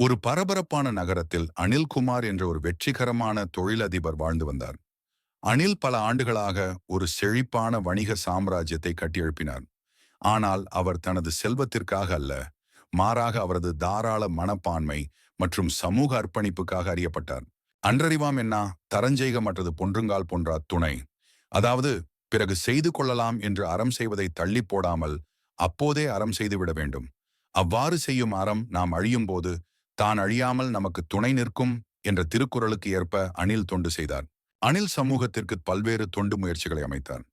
ஒரு பரபரப்பான நகரத்தில் அனில்குமார் என்ற ஒரு வெற்றிகரமான தொழிலதிபர் வாழ்ந்து வந்தார். அனில் பல ஆண்டுகளாக ஒரு செழிப்பான வணிக சாம்ராஜ்யத்தை கட்டியெழுப்பினார். ஆனால் அவர் தனது செல்வத்திற்காக அல்ல மாறாக அவரது தாராள மனப்பான்மை மற்றும் சமூக அர்ப்பணிப்புக்காக அறியப்பட்டார். அன்றறிவாம் என்ன தரஞ்செய்க மற்றது பொன்றுங்கால் போன்றா துணை அதாவது பிறகு செய்து கொள்ளலாம் என்று அறம் செய்வதை தள்ளி போடாமல் அப்போதே அறம் செய்துவிட வேண்டும். அவ்வாறு செய்யும் அறம் நாம் அழியும் போது தான் அழியாமல் நமக்கு துணை நிற்கும் என்ற திருக்குறளுக்கு ஏற்ப அணில் தொண்டு செய்தார். அணில் சமூகத்திற்கு பல்வேறு தொண்டு முயற்சிகளை அமைத்தார்.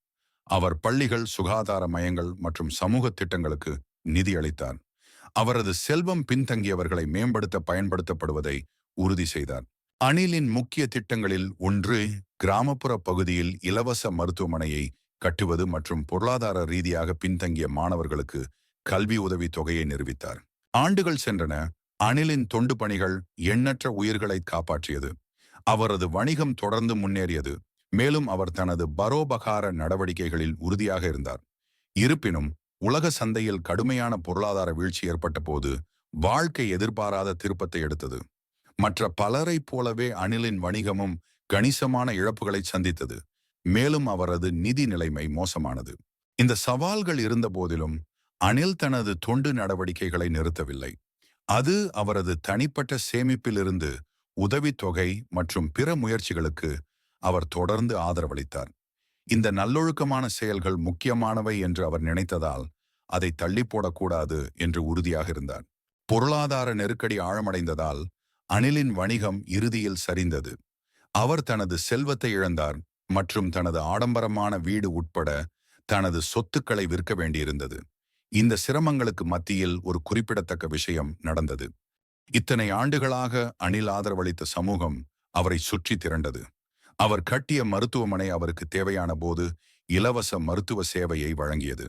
அவர் பள்ளிகள் சுகாதார மையங்கள் மற்றும் சமூக திட்டங்களுக்கு நிதி அளித்தார். அவரது செல்வம் பின்தங்கியவர்களை மேம்படுத்த பயன்படுத்தப்படுவதை உறுதி செய்தார். அணிலின் முக்கிய திட்டங்களில் ஒன்று கிராமப்புற பகுதியில் இலவச மருத்துவமனையை கட்டுவது மற்றும் பொருளாதார ரீதியாக பின்தங்கிய மாணவர்களுக்கு கல்வி உதவி தொகையை நிரூபித்தார். ஆண்டுகள் சென்றன அணிலின் தொண்டு பணிகள் எண்ணற்ற உயிர்களை காப்பாற்றியது. அவரது வணிகம் தொடர்ந்து முன்னேறியது. மேலும் அவர் தனது பரோபகார நடவடிக்கைகளில் உறுதியாக இருந்தார். இருப்பினும் உலக சந்தையில் கடுமையான பொருளாதார வீழ்ச்சி ஏற்பட்ட போது வாழ்க்கை எதிர்பாராத திருப்பத்தை எடுத்தது. மற்ற பலரைப் போலவே அணிலின் வணிகமும் கணிசமான இழப்புகளை சந்தித்தது. மேலும் அவரது நிதி நிலைமை மோசமானது. இந்த சவால்கள் இருந்த போதிலும் தனது தொண்டு நடவடிக்கைகளை நிறுத்தவில்லை. அது அவரது தனிப்பட்ட சேமிப்பிலிருந்து உதவித்தொகை மற்றும் பிற முயற்சிகளுக்கு அவர் தொடர்ந்து ஆதரவளித்தார். இந்த நல்லொழுக்கமான செயல்கள் முக்கியமானவை என்று அவர் நினைத்ததால் அதை தள்ளி போடக்கூடாது என்று உறுதியாக இருந்தார். பொருளாதார நெருக்கடி ஆழமடைந்ததால் அனிலின் வணிகம் இறுதியில் சரிந்தது. அவர் தனது செல்வத்தை இழந்தார் மற்றும் தனது ஆடம்பரமான வீடு உட்பட தனது சொத்துக்களை விற்க வேண்டியிருந்தது. இந்த சிரமங்களுக்கு மத்தியில் ஒரு குறிப்பிடத்தக்க விஷயம் நடந்தது. இத்தனை ஆண்டுகளாக அணில் ஆதரவளித்த சமூகம் அவரை சுற்றி திரண்டது. அவர் கட்டிய மருத்துவமனை அவருக்கு தேவையான போது இலவச மருத்துவ சேவையை வழங்கியது.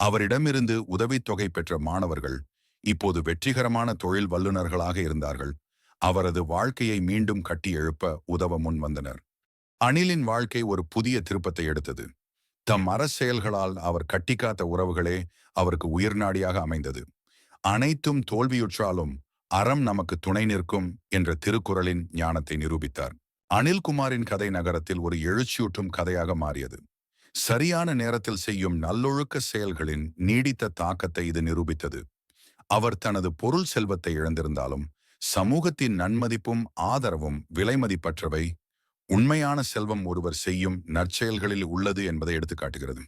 அவரிடமிருந்து உதவித்தொகை பெற்ற மாணவர்கள் இப்போது வெற்றிகரமான தொழில் வல்லுநர்களாக இருந்தார்கள். அவரது வாழ்க்கையை மீண்டும் கட்டி எழுப்ப உதவ முன் வந்தனர் அணிலின் வாழ்க்கை ஒரு புதிய திருப்பத்தை எடுத்தது. தம் அரசெயல்களால் அவர் கட்டிக்காத்த உறவுகளே அவருக்கு உயிர்நாடியாக அமைந்தது. அனைத்தும் தோல்வியுற்றாலும் அறம் நமக்கு துணை நிற்கும் என்ற திருக்குறளின் ஞானத்தை நிரூபித்தார். அனில்குமாரின் கதை நகரத்தில் ஒரு எழுச்சியூட்டும் கதையாக மாறியது. சரியான நேரத்தில் செய்யும் நல்லொழுக்க செயல்களின் நீடித்த தாக்கத்தை இது நிரூபித்தது. அவர் தனது பொருள் செல்வத்தை இழந்திருந்தாலும் சமூகத்தின் நன்மதிப்பும் ஆதரவும் விலைமதிப்பற்றவை உண்மையான செல்வம் ஒருவர் செய்யும் நற்செயல்களில் உள்ளது என்பதை எடுத்துக்காட்டுகிறது.